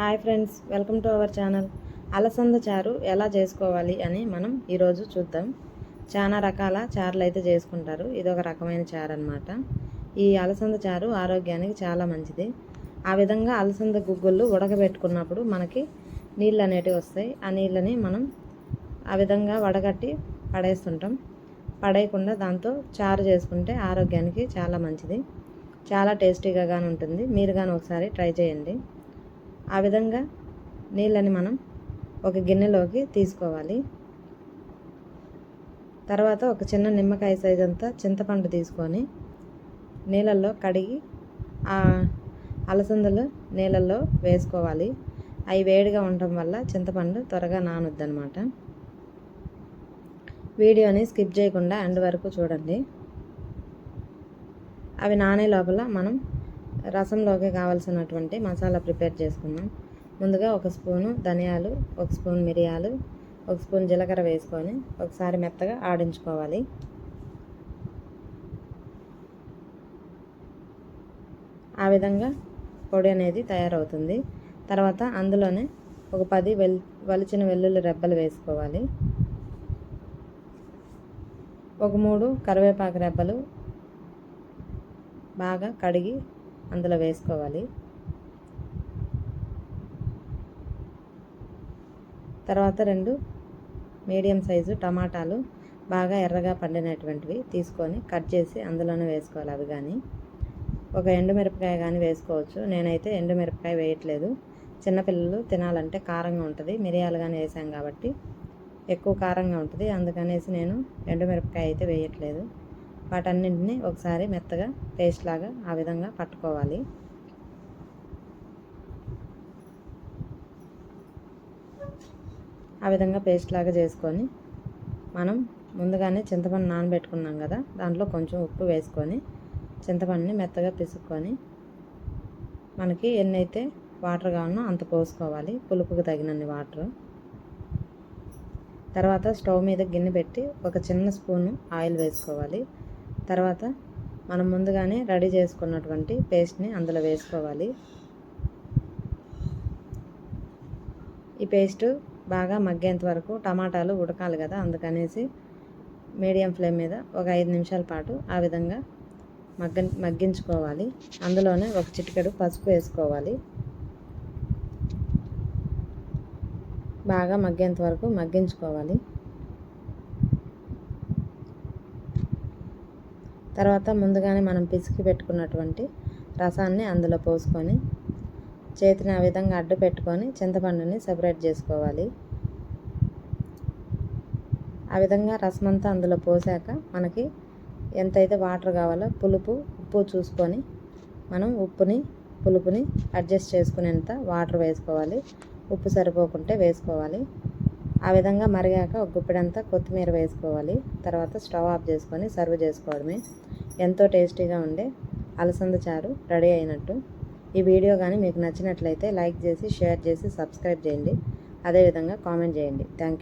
Hi friends welcome to our channel. అలసంద చారు ఎలా చేసుకోవాలి అని మనం ఈరోజు చూద్దాం. చాలా రకాల చారులు అయితే చేసుకుంటారు. ఇది ఒక రకమైన చారు అనమాట ఈ అలసంద చారు ఆరోగ్యానికి చాలా మంచిది. ఆ విధంగా అలసంద గుగ్గుళ్ళు ఉడకబెట్టుకున్నప్పుడు మనకి నీళ్ళు అనేటివి వస్తాయి. ఆ నీళ్ళని మనం ఆ విధంగా వడగట్టి పడేస్తుంటాం. పడేయకుండా దాంతో చారు చేసుకుంటే ఆరోగ్యానికి చాలా మంచిది. చాలా టేస్టీగా కానీ ఉంటుంది. మీరు కానీ ఒకసారి ట్రై చేయండి. ఆ విధంగా నీళ్ళని మనం ఒక గిన్నెలోకి తీసుకోవాలి. తర్వాత ఒక చిన్న నిమ్మకాయ సైజ్ అంతా చింతపండు తీసుకొని నీళ్ళల్లో కడిగి ఆ అలసందలు నీళ్ళల్లో వేసుకోవాలి. అవి వేడిగా ఉండటం వల్ల చింతపండు త్వరగా నానుద్దనమాట. వీడియోని స్కిప్ చేయకుండా ఎండ్ వరకు చూడండి. అవి నానే లోపల మనం రసంలోకి కావాల్సినటువంటి మసాలా ప్రిపేర్ చేసుకుందాం. ముందుగా ఒక స్పూను ధనియాలు ఒక స్పూన్ మిరియాలు ఒక స్పూన్ జీలకర్ర వేసుకొని ఒకసారి మెత్తగా ఆడించుకోవాలి. ఆ విధంగా పొడి అనేది తయారవుతుంది. తర్వాత అందులోనే ఒక పది వెల్ వలిచిన వెల్లుల్లి రెబ్బలు వేసుకోవాలి. ఒక మూడు కరివేపాకు రెబ్బలు బాగా కడిగి అందులో వేసుకోవాలి. తర్వాత రెండు మీడియం సైజు టమాటాలు బాగా ఎర్రగా పండినటువంటివి తీసుకొని కట్ చేసి అందులోనే వేసుకోవాలి అవి కానీ ఒక ఎండుమిరపకాయ కానీ వేసుకోవచ్చు. నేనైతే ఎండుమిరపకాయ వేయట్లేదు. చిన్నపిల్లలు తినాలంటే కారంగా ఉంటుంది. మిరియాలు కానీ వేసాం కాబట్టి ఎక్కువ కారంగా ఉంటుంది. అందుకనేసి నేను ఎండుమిరపకాయ అయితే వేయట్లేదు. వాటన్నింటినీ ఒకసారి మెత్తగా పేస్ట్ లాగా ఆ విధంగా పట్టుకోవాలి. ఆ విధంగా పేస్ట్ లాగా చేసుకొని మనం ముందుగానే చింతపండు నానబెట్టుకున్నాం కదా దాంట్లో కొంచెం ఉప్పు వేసుకొని చింతపండుని మెత్తగా పిసుక్కొని మనకి ఎన్నైతే వాటర్ కావాలో అంత పోసుకోవాలి పులుపుకు తగినన్ని వాటర్. తర్వాత స్టవ్ మీద గిన్నె పెట్టి ఒక చిన్న స్పూను ఆయిల్ వేసుకోవాలి. తర్వాత మనం ముందుగానే రెడీ చేసుకున్నటువంటి పేస్ట్ని అందులో వేసుకోవాలి. ఈ పేస్ట్ బాగా మగ్గేంత వరకు టమాటాలు ఉడకాలి కదా అందుకనేసి మీడియం ఫ్లేమ్ మీద ఒక ఐదు నిమిషాల పాటు ఆ విధంగా మగ్గ మగ్గించుకోవాలి. అందులోనే ఒక చిటికెడు పసుపు వేసుకోవాలి. బాగా మగ్గేంత వరకు మగ్గించుకోవాలి. తర్వాత ముందుగానే మనం పిసికి పెట్టుకున్నటువంటి రసాన్ని అందులో పోసుకొని చేతిని ఆ విధంగా అడ్డు పెట్టుకొని చింతపండుని సెపరేట్ చేసుకోవాలి. ఆ విధంగా రసం అంతా అందులో పోసాక మనకి ఎంతైతే వాటర్ కావాలో పులుపు ఉప్పు చూసుకొని మనం ఉప్పుని పులుపుని అడ్జస్ట్ చేసుకునేంత వాటర్ వేసుకోవాలి. ఉప్పు సరిపోకుంటే వేసుకోవాలి. ఆ విధంగా మరిగాక ఒక గుప్పెడంతా కొత్తిమీర వేసుకోవాలి. తర్వాత స్టవ్ ఆఫ్ చేసుకొని సర్వ్ చేసుకోవడమే. ఎంతో టేస్టీగా ఉండే అలసంద చారు రెడీ అయినట్టు. ఈ వీడియో కానీ మీకు నచ్చినట్లయితే లైక్ చేసి షేర్ చేసి సబ్స్క్రైబ్ చేయండి. అదేవిధంగా కామెంట్ చేయండి. Thank you